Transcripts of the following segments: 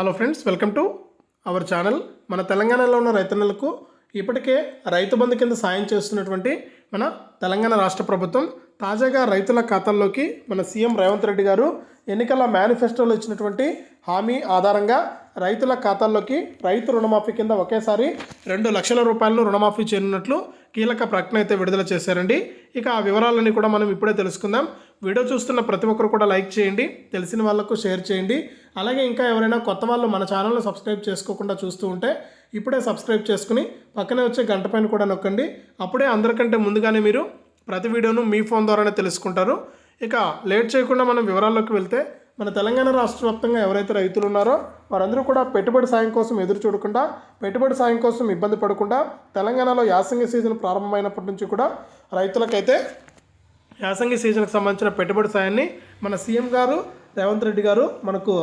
Hello friends welcome to our channel. మన తెలంగాణలో ఉన్న రైతన్నలకు ఇప్పటికే రైతు బంధు కింద సాయం చేస్తున్నటువంటి మన తెలంగాణ రాష్ట్ర ప్రభుత్వం తాజాగా రైతుల ఖాతాల్లోకి మన సీఎం రేవంత్ రెడ్డి గారు ఎన్నికల మేనిఫెస్టోలో ఇచ్చినటువంటి హామీ ఆధారంగా రైతుల ఖాతాల్లోకి రైతు రుణమాఫీ కింద ఒకేసారి రెండు లక్షల రూపాయలను రుణమాఫీ చేయనున్నట్లు కీలక ప్రకటన అయితే విడుదల చేశారండి. ఇక ఆ వివరాలన్నీ కూడా మనం ఇప్పుడే తెలుసుకుందాం. వీడియో చూస్తున్న ప్రతి ఒక్కరు కూడా లైక్ చేయండి తెలిసిన వాళ్ళకు షేర్ చేయండి. అలాగే ఇంకా ఎవరైనా కొత్త వాళ్ళు మన ఛానల్ను సబ్స్క్రైబ్ చేసుకోకుండా చూస్తూ ఉంటే ఇప్పుడే సబ్స్క్రైబ్ చేసుకుని పక్కనే వచ్చే గంట పైన కూడా నొక్కండి. అప్పుడే అందరికంటే ముందుగానే మీరు ప్రతి వీడియోను మీ ఫోన్ ద్వారానే తెలుసుకుంటారు. ఇక లేట్ చేయకుండా మనం వివరాల్లోకి వెళ్తే మన తెలంగాణ రాష్ట్ర వ్యాప్తంగా ఎవరైతే రైతులు ఉన్నారో వారందరూ కూడా పెట్టుబడి సాయం కోసం ఎదురు చూడకుండా పెట్టుబడి సాయం కోసం ఇబ్బంది పడకుండా తెలంగాణలో యాసంగి సీజన్ ప్రారంభమైనప్పటి నుంచి కూడా రైతులకైతే యాసంగి సీజన్కి సంబంధించిన పెట్టుబడి సాయాన్ని మన సీఎం గారు రేవంత్ రెడ్డి గారు మనకు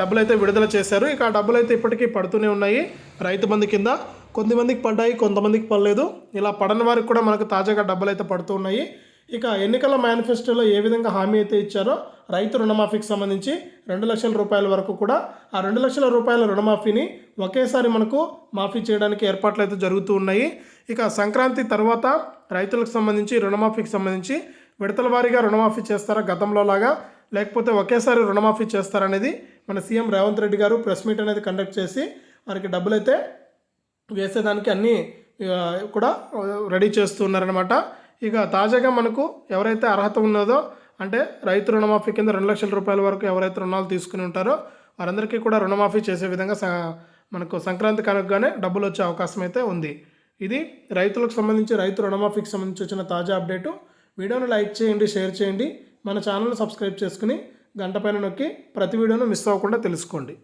డబ్బులు అయితే విడుదల చేశారు. ఇక ఆ డబ్బులు అయితే ఇప్పటికీ పడుతూనే ఉన్నాయి. రైతు బంధు కింద కొంతమందికి పడ్డాయి కొంతమందికి పడలేదు. ఇలా పడని వారికి కూడా మనకు తాజాగా డబ్బులు అయితే పడుతూ ఉన్నాయి. ఇక ఎన్నికల మేనిఫెస్టోలో ఏ విధంగా హామీ అయితే ఇచ్చారో రైతు రుణమాఫీకి సంబంధించి రెండు లక్షల రూపాయల వరకు కూడా ఆ రెండు లక్షల రూపాయల రుణమాఫీని ఒకేసారి మనకు మాఫీ చేయడానికి ఏర్పాట్లు అయితే జరుగుతూ ఉన్నాయి. ఇక సంక్రాంతి తర్వాత రైతులకు సంబంధించి రుణమాఫీకి సంబంధించి విడతల వారీగా రుణమాఫీ చేస్తారా గతంలో లాగా లేకపోతే ఒకేసారి రుణమాఫీ చేస్తారనేది మన సీఎం రేవంత్ రెడ్డి గారు ప్రెస్ మీట్ అనేది కండక్ట్ చేసి వారికి డబ్బులైతే వేసేదానికి అన్నీ కూడా రెడీ చేస్తున్నారనమాట ఇక తాజాగా మనకు ఎవరైతే అర్హత ఉన్నదో అంటే రైతు రుణమాఫీ కింద రెండు లక్షల రూపాయల వరకు ఎవరైతే రుణాలు తీసుకుని ఉంటారో వారందరికీ కూడా రుణమాఫీ చేసే విధంగా స- మనకు సంక్రాంతి కనుకగానే డబ్బులు వచ్చే అవకాశం అయితే ఉంది. ఇది రైతులకు సంబంధించి రైతు రుణమాఫీకి సంబంధించి వచ్చిన తాజా అప్డేటు. వీడియోను లైక్ చేయండి షేర్ చేయండి. మన ఛానల్ సబ్స్క్రైబ్ చేసుకుని గంట పైన నొక్కి ప్రతి వీడియోను మిస్ అవ్వకుండా తెలుసుకోండి.